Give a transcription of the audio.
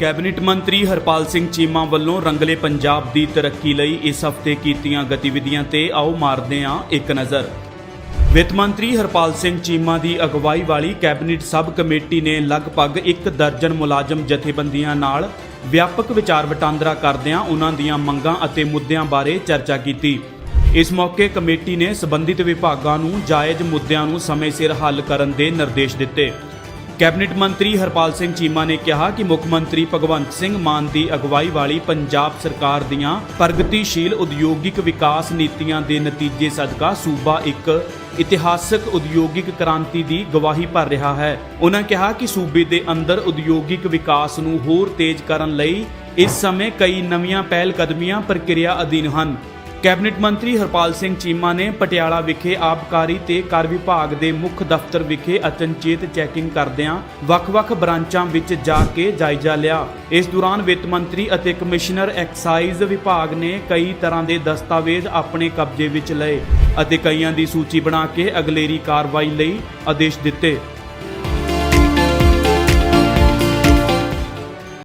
Cabinet ਮੰਤਰੀ ਹਰਪਾਲ ਸਿੰਘ ਚੀਮਾ ਵੱਲੋਂ ਰੰਗਲੇ ਪੰਜਾਬ ਦੀ ਤਰੱਕੀ ਲਈ ਇਸ ਹਫ਼ਤੇ ਕੀਤੀਆਂ ਗਤੀਵਿਧੀਆਂ ਤੇ ਆਓ ਮਾਰਦੇ ਹਾਂ ਇੱਕ ਨਜ਼ਰ। ਵਿੱਤ ਮੰਤਰੀ ਹਰਪਾਲ ਸਿੰਘ ਚੀਮਾ ਦੀ ਅਗਵਾਈ ਵਾਲੀ ਕੈਬਨਿਟ ਸਬ ਕਮੇਟੀ ਨੇ ਲਗਭਗ ਇੱਕ ਦਰਜਨ ਮੁਲਾਜ਼ਮ ਜਥੇਬੰਦੀਆਂ ਨਾਲ ਵਿਆਪਕ ਵਿਚਾਰ ਵਟਾਂਦਰਾ ਕਰਦਿਆਂ ਉਹਨਾਂ ਦੀਆਂ ਮੰਗਾਂ ਅਤੇ ਮੁੱਦਿਆਂ ਬਾਰੇ ਚਰਚਾ ਕੀਤੀ। ਇਸ ਮੌਕੇ ਕਮੇਟੀ ਨੇ ਸਬੰਧਿਤ ਵਿਭਾਗਾਂ ਨੂੰ ਜਾਇਜ਼ ਮੁੱਦਿਆਂ ਨੂੰ ਸਮੇਂ ਸਿਰ ਹੱਲ ਕਰਨ ਦੇ ਨਿਰਦੇਸ਼ ਦਿੱਤੇ। ਕੈਬਨਿਟ ਮੰਤਰੀ ਹਰਪਾਲ ਸਿੰਘ ਚੀਮਾ ਨੇ ਕਿਹਾ ਕਿ ਮੁੱਖ ਮੰਤਰੀ ਭਗਵੰਤ ਸਿੰਘ ਮਾਨ ਦੀ ਅਗਵਾਈ ਵਾਲੀ ਪੰਜਾਬ ਸਰਕਾਰ ਦੀਆਂ ਪ੍ਰਗਤੀਸ਼ੀਲ ਉਦਯੋਗਿਕ ਵਿਕਾਸ ਨੀਤੀਆਂ ਦੇ ਨਤੀਜੇ ਸਦਕਾ ਸੂਬਾ ਇੱਕ ਇਤਿਹਾਸਕ ਉਦਯੋਗਿਕ ਕ੍ਰਾਂਤੀ ਦੀ ਗਵਾਹੀ ਭਰ ਰਿਹਾ ਹੈ। ਉਹਨਾਂ ਕਿਹਾ ਕਿ ਸੂਬੇ ਦੇ ਅੰਦਰ ਉਦਯੋਗਿਕ ਵਿਕਾਸ ਨੂੰ ਹੋਰ ਤੇਜ਼ ਕਰਨ ਲਈ ਇਸ ਸਮੇਂ ਕਈ ਨਵੀਆਂ ਪਹਿਲ ਕਦਮੀਆਂ ਪ੍ਰਕਿਰਿਆ ਅਧੀਨ ਹਨ। ਕੈਬਨਿਟ ਮੰਤਰੀ ਹਰਪਾਲ ਸਿੰਘ ਚੀਮਾ ਨੇ ਪਟਿਆਲਾ ਵਿਖੇ ਆਬਕਾਰੀ ਤੇ ਕਰ ਵਿਭਾਗ ਦੇ ਮੁੱਖ ਦਫ਼ਤਰ ਵਿਖੇ ਅਚਨਚੇਤ ਚੈਕਿੰਗ ਕਰਦਿਆਂ ਵੱਖ-ਵੱਖ ਬ੍ਰਾਂਚਾਂ ਵਿੱਚ ਜਾ ਕੇ ਜਾਇਜ਼ਾ ਲਿਆ। ਇਸ ਦੌਰਾਨ ਵਿੱਤ ਮੰਤਰੀ ਅਤੇ ਕਮਿਸ਼ਨਰ ਐਕਸਾਈਜ਼ ਵਿਭਾਗ ਨੇ ਕਈ ਤਰ੍ਹਾਂ ਦੇ ਦਸਤਾਵੇਜ਼ ਆਪਣੇ ਕਬਜ਼ੇ ਵਿੱਚ ਲਏ ਅਤੇ ਕਈਆਂ ਦੀ ਸੂਚੀ ਬਣਾ ਕੇ ਅਗਲੇਰੀ ਕਾਰਵਾਈ ਲਈ ਆਦੇਸ਼ ਦਿੱਤੇ।